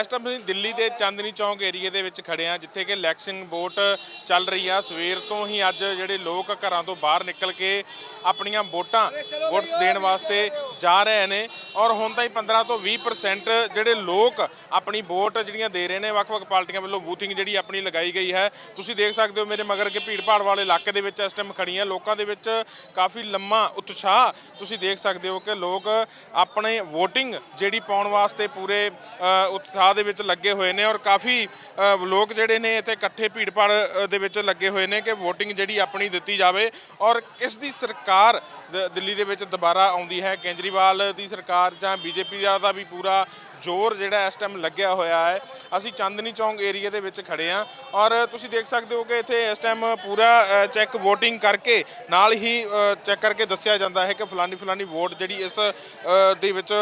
ਇਸ ਟਾਈਮ ਅਸੀਂ ਦਿੱਲੀ ਦੇ ਚਾਂਦਨੀ ਚੌਂਕ ਏਰੀਏ ਦੇ ਵਿੱਚ ਖੜੇ ਆ, ਜਿੱਥੇ ਕਿ ਇਲੈਕਸ਼ਨ ਵੋਟ ਚੱਲ ਰਹੀ ਆ। ਸਵੇਰ ਤੋਂ ਹੀ ਅੱਜ ਜਿਹੜੇ ਲੋਕ ਘਰਾਂ ਤੋਂ ਬਾਹਰ ਨਿਕਲ ਕੇ ਆਪਣੀਆਂ ਵੋਟਾਂ, ਵੋਟਸ ਦੇਣ ਵਾਸਤੇ ਜਾ ਰਹੇ ਨੇ ਔਰ ਹੁਣ ਤਾਂ ਹੀ 15 ਤੋਂ 20% ਜਿਹੜੇ ਲੋਕ ਆਪਣੀ ਵੋਟ ਜਿਹੜੀਆਂ ਦੇ ਰਹੇ ਨੇ, ਵੱਖ-ਵੱਖ ਪਾਰਟੀਆਂ ਵੱਲੋਂ ਬੂਥਿੰਗ ਜਿਹੜੀ ਆਪਣੀ ਲਗਾਈ ਗਈ ਹੈ। ਤੁਸੀਂ ਦੇਖ ਸਕਦੇ ਹੋ ਮੇਰੇ ਮਗਰ ਕਿ ਭੀੜ ਭਾੜ ਵਾਲੇ ਇਲਾਕੇ ਦੇ ਵਿੱਚ ਇਸ ਟਾਈਮ ਖੜੀਆਂ ਲੋਕਾਂ ਦੇ ਵਿੱਚ ਕਾਫੀ ਲੰਮਾ ਉਤਸ਼ਾਹ। ਤੁਸੀਂ ਦੇਖ ਸਕਦੇ ਹੋ ਕਿ ਲੋਕ ਆਪਣੇ VOTING ਜਿਹੜੀ ਪਾਉਣ ਵਾਸਤੇ ਪੂਰੇ ਉਤਸ਼ਾਹ ਦੇ ਵਿੱਚ ਲੱਗੇ ਹੋਏ ਨੇ ਔਰ ਕਾਫੀ ਲੋਕ ਜਿਹੜੇ ਨੇ ਇੱਥੇ ਇਕੱਠੇ ਭੀੜ ਭਾੜ ਦੇ ਵਿੱਚ ਲੱਗੇ ਹੋਏ ਨੇ ਕਿ VOTING ਜਿਹੜੀ ਆਪਣੀ ਦਿੱਤੀ ਜਾਵੇ ਔਰ ਕਿਸ ਦੀ ਸਰਕਾਰ ਦ- ਦਿੱਲੀ ਦੇ ਵਿੱਚ ਦੁਬਾਰਾ ਆਉਂਦੀ ਹੈ, ਕੇਂਦਰੀ ਕੇਜਰੀਵਾਲ ਦੀ ਸਰਕਾਰ ਜਾਂ ਬੀਜੇਪੀ ਦਾ ਵੀ ਪੂਰਾ ਜ਼ੋਰ ਜਿਹੜਾ ਇਸ ਟਾਈਮ ਲੱਗਿਆ ਹੋਇਆ ਹੈ। ਅਸੀਂ ਚਾਂਦਨੀ ਚੌਂਕ ਏਰੀਆ ਦੇ ਵਿੱਚ ਖੜੇ ਆ ਔਰ ਤੁਸੀਂ ਦੇਖ ਸਕਦੇ ਹੋ ਕਿ ਇੱਥੇ ਇਸ ਟਾਈਮ ਪੂਰਾ ਚੈੱਕ ਵੋਟਿੰਗ ਕਰਕੇ ਨਾਲ ਹੀ ਚੈੱਕ ਕਰਕੇ ਦੱਸਿਆ ਜਾਂਦਾ ਹੈ ਕਿ ਫਲਾਨੀ ਫਲਾਨੀ ਵੋਟ ਜਿਹੜੀ ਇਸ ਦੇ ਵਿੱਚ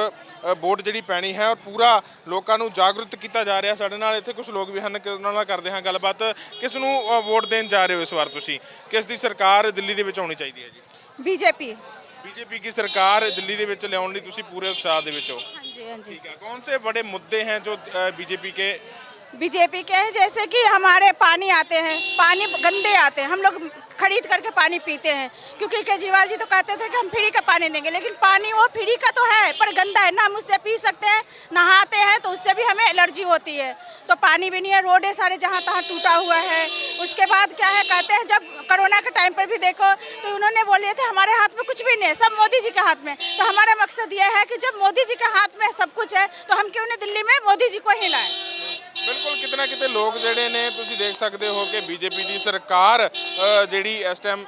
ਵੋਟ ਜਿਹੜੀ ਪੈਣੀ ਹੈ ਔਰ ਪੂਰਾ ਲੋਕਾਂ ਨੂੰ ਜਾਗਰੂਕ ਕੀਤਾ ਜਾ ਰਿਹਾ। ਸਾਡੇ ਨਾਲ ਇੱਥੇ ਕੁਝ ਲੋਕ ਵੀ ਹਨ ਕਿ ਉਹਨਾਂ ਨਾਲ ਕਰਦੇ ਹਾਂ ਗੱਲਬਾਤ। ਕਿਸ ਨੂੰ ਵੋਟ ਦੇਣ ਜਾ ਰਹੇ ਹੋ ਇਸ ਵਾਰ ਤੁਸੀਂ? ਕਿਸ ਦੀ ਸਰਕਾਰ ਦਿੱਲੀ ਦੇ ਵਿੱਚ ਆਉਣੀ ਚਾਹੀਦੀ ਹੈ ਜੀ? ਬੀਜੇਪੀ। ਬੀਜੇਪੀ ਦੀ ਸਰਕਾਰ ਦਿੱਲੀ ਦੇ ਵਿੱਚ ਲਿਆਉਣ ਲਈ ਤੁਸੀਂ ਪੂਰੇ ਉਤਸ਼ਾਹ ਦੇ ਵਿੱਚ ਹੋ? ਹਾਂਜੀ ਹਾਂਜੀ। ਠੀਕ ਹੈ ਕੌਣ ਸੇ ਬੜੇ ਮੁੱਦੇ ਹੈ ਜੋ ਬੀਜੇਪੀ ਕੇ बीजेपी के हैं, जैसे कि हमारे पानी आते हैं, पानी गंदे आते हैं, हम लोग खरीद करके पानी पीते हैं, क्योंकि केजरीवाल जी तो कहते थे कि हम फ्री का पानी देंगे, लेकिन पानी वो फ्री का तो है, पर गंदा है, ना हम उससे पी सकते हैं, नहाते हैं तो उससे भी हमें एलर्जी होती है तो पानी भी नहीं है, रोडे सारे जहाँ तहाँ टूटा हुआ है, उसके बाद क्या है, कहते हैं जब कोरोना के टाइम पर भी देखो तो उन्होंने बोले थे हमारे हाथ में कुछ भी नहीं है, सब मोदी जी के हाथ में तो हमारा मकसद ये है कि जब मोदी जी के हाथ में सब कुछ है तो हम क्यों नहीं दिल्ली में मोदी जी को ही लाएँ? ਬਿਲਕੁਲ ਕਿਤੇ ਨਾ ਕਿਤੇ ਲੋਕ ਜਿਹੜੇ ਨੇ ਤੁਸੀਂ ਦੇਖ ਸਕਦੇ ਹੋ ਕਿ ਬੀਜੇਪੀ ਦੀ ਸਰਕਾਰ ਅ, ਜਿਹੜੀ ਇਸ ਟਾਈਮ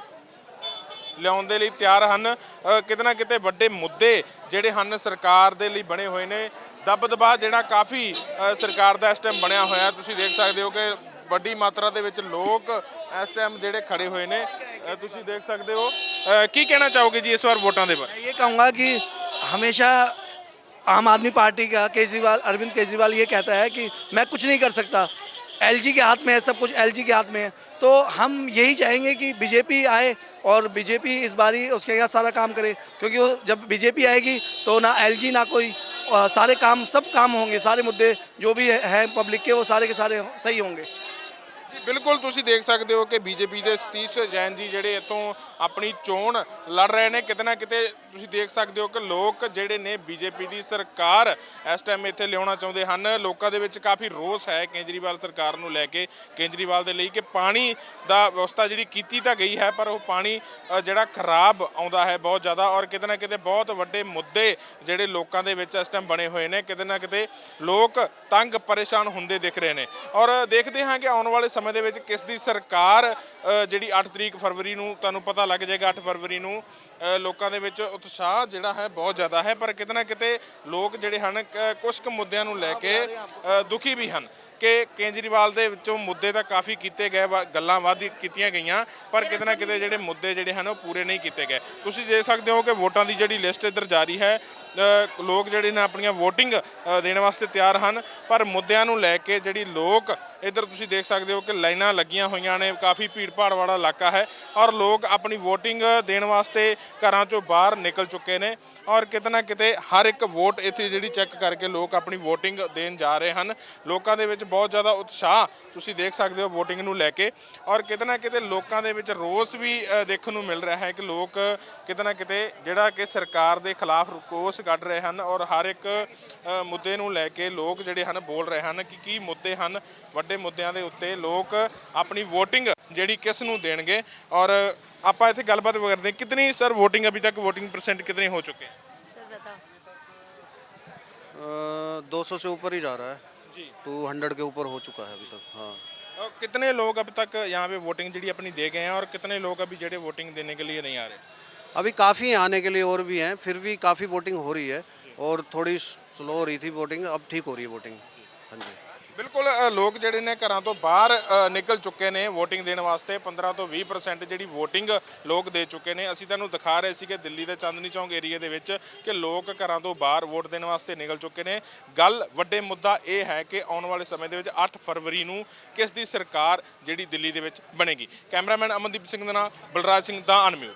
ਲਿਆਉਣ ਦੇ ਲਈ ਤਿਆਰ ਹਨ ਅ, ਕਿਤੇ ਨਾ ਕਿਤੇ ਵੱਡੇ ਮੁੱਦੇ ਜਿਹੜੇ ਹਨ ਸਰਕਾਰ ਦੇ ਲਈ ਬਣੇ ਹੋਏ ਨੇ ਦਬਦਬਾ ਜਿਹੜਾ ਕਾਫੀ ਅ, ਸਰਕਾਰ ਦਾ ਇਸ ਟਾਈਮ ਬਣਿਆ ਹੋਇਆ ਤੁਸੀਂ ਦੇਖ ਸਕਦੇ ਹੋ ਕਿ ਵੱਡੀ ਮਾਤਰਾ ਦੇ ਵਿੱਚ ਲੋਕ ਇਸ ਟਾਈਮ ਜਿਹੜੇ ਖੜੇ ਹੋਏ ਨੇ ਅ, ਤੁਸੀਂ ਦੇਖ ਸਕਦੇ ਹੋ ਅ, ਕੀ ਕਹਿਣਾ ਚਾਹੋਗੇ ਜੀ ਇਸ ਵਾਰ ਵੋਟਾਂ ਦੇ ਬਾਰੇ मैं ये कहूँगा कि हमेशा आम आदमी पार्टी का केजरीवाल, अरविंद केजरीवाल ये कहता है कि मैं कुछ नहीं कर सकता। एलजी के हाथ में है, सब कुछ एलजी के हाथ में है। तो हम यही चाहेंगे कि बीजेपी आए और बीजेपी इस बारी उसके यहाँ सारा काम करे, क्योंकि वो जब बीजेपी आएगी तो ना एलजी, ना कोई सारे काम, सब काम होंगे, सारे मुद्दे जो भी हैं पब्लिक के, वो सारे के सारे सही होंगे। ਬਿਲਕੁਲ ਤੁਸੀਂ ਦੇਖ ਸਕਦੇ ਹੋ ਕਿ ਬੀਜੇਪੀ ਦੇ ਸਤੀਸ਼ ਜੈਨ ਜੀ ਜਿਹੜੇ ਇੱਥੋਂ ਆਪਣੀ ਚੋਣ ਲੜ ਰਹੇ ਨੇ, ਕਿਤੇ ਨਾ ਕਿਤੇ ਤੁਸੀਂ ਦੇਖ ਸਕਦੇ ਹੋ ਕਿ ਲੋਕ ਜਿਹੜੇ ਨੇ ਬੀਜੇਪੀ ਦੀ ਸਰਕਾਰ ਇਸ ਟਾਈਮ ਇੱਥੇ ਲਿਆਉਣਾ ਚਾਹੁੰਦੇ ਹਨ। ਲੋਕਾਂ ਦੇ ਵਿੱਚ ਕਾਫੀ ਰੋਸ ਹੈ ਕੇਜਰੀਵਾਲ ਸਰਕਾਰ ਨੂੰ ਲੈ ਕੇ। ਕੇਜਰੀਵਾਲ ਦੇ ਲਈ ਕਿ ਪਾਣੀ ਦਾ ਵਿਵਸਥਾ ਜਿਹੜੀ ਕੀਤੀ ਤਾਂ ਗਈ ਹੈ, ਪਰ ਉਹ ਪਾਣੀ ਜਿਹੜਾ ਖਰਾਬ ਆਉਂਦਾ ਹੈ ਬਹੁਤ ਜ਼ਿਆਦਾ ਔਰ ਕਿਤੇ ਨਾ ਕਿਤੇ ਬਹੁਤ ਵੱਡੇ ਮੁੱਦੇ ਜਿਹੜੇ ਲੋਕਾਂ ਦੇ ਵਿੱਚ ਇਸ ਟਾਈਮ ਬਣੇ ਹੋਏ ਨੇ। ਕਿਤੇ ਨਾ ਕਿਤੇ ਲੋਕ ਤੰਗ ਪਰੇਸ਼ਾਨ ਹੁੰਦੇ ਦਿਖ ਰਹੇ ਨੇ। ਔਰ ਦੇਖਦੇ ਹਾਂ ਕਿ ਆਉਣ ਵਾਲੇ ਸਮੇਂ ਦੇ ਵਿੱਚ ਕਿਸ ਦੀ ਸਰਕਾਰ ਅ, ਜਿਹੜੀ 8 ਤਰੀਕ ਫਰਵਰੀ ਨੂੰ ਤੁਹਾਨੂੰ ਪਤਾ ਲੱਗ ਜਾਏਗਾ 8 ਫਰਵਰੀ ਨੂੰ ਅ, ਲੋਕਾਂ ਦੇ ਵਿੱਚ ਉਤਸ਼ਾਹ ਜਿਹੜਾ ਹੈ ਬਹੁਤ ਜ਼ਿਆਦਾ ਹੈ ਪਰ ਕਿਤੇ ਨਾ ਕਿਤੇ ਲੋਕ ਜਿਹੜੇ ਹਨ ਕ- ਕੁਝ ਕੁ ਮੁੱਦਿਆਂ ਨੂੰ ਲੈ ਕੇ ਅ, ਦੁਖੀ ਵੀ ਹਨ। ਕਿ ਕੇਜਰੀਵਾਲ ਦੇ ਵਿੱਚੋਂ ਮੁੱਦੇ ਤਾਂ ਕਾਫੀ ਕੀਤੇ ਗਏ, ਵਾ- ਗੱਲਾਂ ਵੱਧ ਕੀਤੀਆਂ ਗਈਆਂ, ਪਰ ਕਿਤੇ ਨਾ ਕਿਤੇ ਜਿਹੜੇ ਮੁੱਦੇ ਜਿਹੜੇ ਹਨ ਉਹ ਪੂਰੇ ਨਹੀਂ ਕੀਤੇ ਗਏ। ਤੁਸੀਂ ਦੇਖ ਸਕਦੇ ਹੋ ਕਿ ਵੋਟਾਂ ਦੀ ਜਿਹੜੀ ਲਿਸਟ ਇੱਧਰ ਜਾਰੀ ਹੈ ਲੋਕ ਜਿਹੜੇ ਨੇ ਆਪਣੀਆਂ VOTING ਦੇਣ ਵਾਸਤੇ ਤਿਆਰ ਹਨ, ਪਰ ਮੁੱਦਿਆਂ ਨੂੰ ਲੈ ਕੇ ਜਿਹੜੀ ਲੋਕ, ਇੱਧਰ ਤੁਸੀਂ ਦੇਖ ਸਕਦੇ ਹੋ ਕਿ ਲਾਈਨਾਂ ਲੱਗੀਆਂ ਹੋਈਆਂ ਨੇ, ਕਾਫੀ ਭੀੜ ਭਾੜ ਵਾਲਾ ਇਲਾਕਾ ਹੈ, ਔਰ ਲੋਕ ਆਪਣੀ VOTING ਦੇਣ ਵਾਸਤੇ ਘਰਾਂ ਚੋਂ ਬਾਹਰ ਨਿਕਲ ਚੁੱਕੇ ਨੇ, ਔਰ ਕਿਤੇ ਨਾ ਕਿਤੇ ਹਰ ਇੱਕ ਵੋਟ ਇੱਥੇ ਜਿਹੜੀ ਚੈੱਕ ਕਰਕੇ ਲੋਕ ਆਪਣੀ VOTING ਦੇਣ ਜਾ ਰਹੇ ਹਨ। ਲੋਕਾਂ ਦੇ ਵਿੱਚ ਬਹੁਤ ਜ਼ਿਆਦਾ ਉਤਸ਼ਾਹ ਤੁਸੀਂ ਦੇਖ ਸਕਦੇ ਹੋ VOTING ਨੂੰ ਲੈ ਕੇ ਔਰ ਕਿਤੇ ਨਾ ਕਿਤੇ ਲੋਕਾਂ ਦੇ ਵਿੱਚ ਰੋਸ ਵੀ ਅ, ਦੇਖਣ ਨੂੰ ਮਿਲ ਰਿਹਾ ਹੈ ਕਿ ਲੋਕ ਕਿਤੇ ਨਾ ਕਿਤੇ ਜਿਹੜਾ ਕਿ ਸਰਕਾਰ ਦੇ ਖਿਲਾਫ ਰੋਸ ਕੱਢ ਰਹੇ ਹਨ ਔਰ ਹਰ ਇੱਕ ਅ, ਮੁੱਦੇ ਨੂੰ ਲੈ ਕੇ ਲੋਕ ਜਿਹੜੇ ਹਨ ਬੋਲ ਰਹੇ ਹਨ ਕਿ ਕੀ ਮੁੱਦੇ ਹਨ ਵੱਡੇ ਮੁੱਦਿਆਂ ਦੇ ਉੱਤੇ ਲੋਕ ਆਪਣੀ VOTING ਜਿਹੜੀ ਕਿਸ ਨੂੰ ਦੇਣਗੇ ਔਰ ਆਪਾਂ ਇੱਥੇ ਗੱਲਬਾਤ ਕਰਦੇ ਹਾਂ ਕਿਤਨੀ ਸਰ VOTING ਅਭੀ ਤੱਕ VOTING परसेंट कितने हो चुके हैं सर बताओ दो सौ से ऊपर ही जा रहा है जी टू हंड्रेड के ऊपर हो चुका है अभी तक हाँ और कितने लोग अब तक यहाँ पे वोटिंग जी अपनी दे गए हैं और कितने लोग अभी जड़े वोटिंग देने के लिए नहीं आ रहे अभी काफ़ी आने के लिए और भी हैं फिर भी काफ़ी वोटिंग हो रही है और थोड़ी स्लो हो रही थी वोटिंग अब ठीक हो रही है वोटिंग हाँ जी ਬਿਲਕੁਲ ਅ, ਲੋਕ ਜਿਹੜੇ ਨੇ ਘਰਾਂ ਤੋਂ ਬਾਹਰ ਅ, ਨਿਕਲ ਚੁੱਕੇ ਨੇ VOTING ਦੇਣ ਵਾਸਤੇ। 15 ਤੋਂ 20% ਜਿਹੜੀ VOTING ਲੋਕ ਦੇ ਚੁੱਕੇ ਨੇ। ਅਸੀਂ ਤੁਹਾਨੂੰ ਦਿਖਾ ਰਹੇ ਸੀਗੇ ਦਿੱਲੀ ਦੇ ਚਾਂਦਨੀ ਚੌਂਕ ਏਰੀਆ ਦੇ ਵਿੱਚ ਕਿ ਲੋਕ ਘਰਾਂ ਤੋਂ ਬਾਹਰ ਵੋਟ ਦੇਣ ਵਾਸਤੇ ਨਿਕਲ ਚੁੱਕੇ ਨੇ। ਗੱਲ ਵੱਡੇ ਮੁੱਦਾ ਇਹ ਹੈ ਕਿ ਆਉਣ ਵਾਲੇ ਸਮੇਂ ਦੇ ਵਿੱਚ 8 ਫਰਵਰੀ ਨੂੰ ਕਿਸ ਦੀ ਸਰਕਾਰ ਜਿਹੜੀ ਦਿੱਲੀ ਦੇ ਵਿੱਚ ਬਣੇਗੀ? ਕੈਮਰਾਮੈਨ ਅਮਨਦੀਪ ਸਿੰਘ ਦੇ ਨਾਲ ਬਲਰਾਜ ਸਿੰਘ ਦਾ ਅਨਮਿਊਟ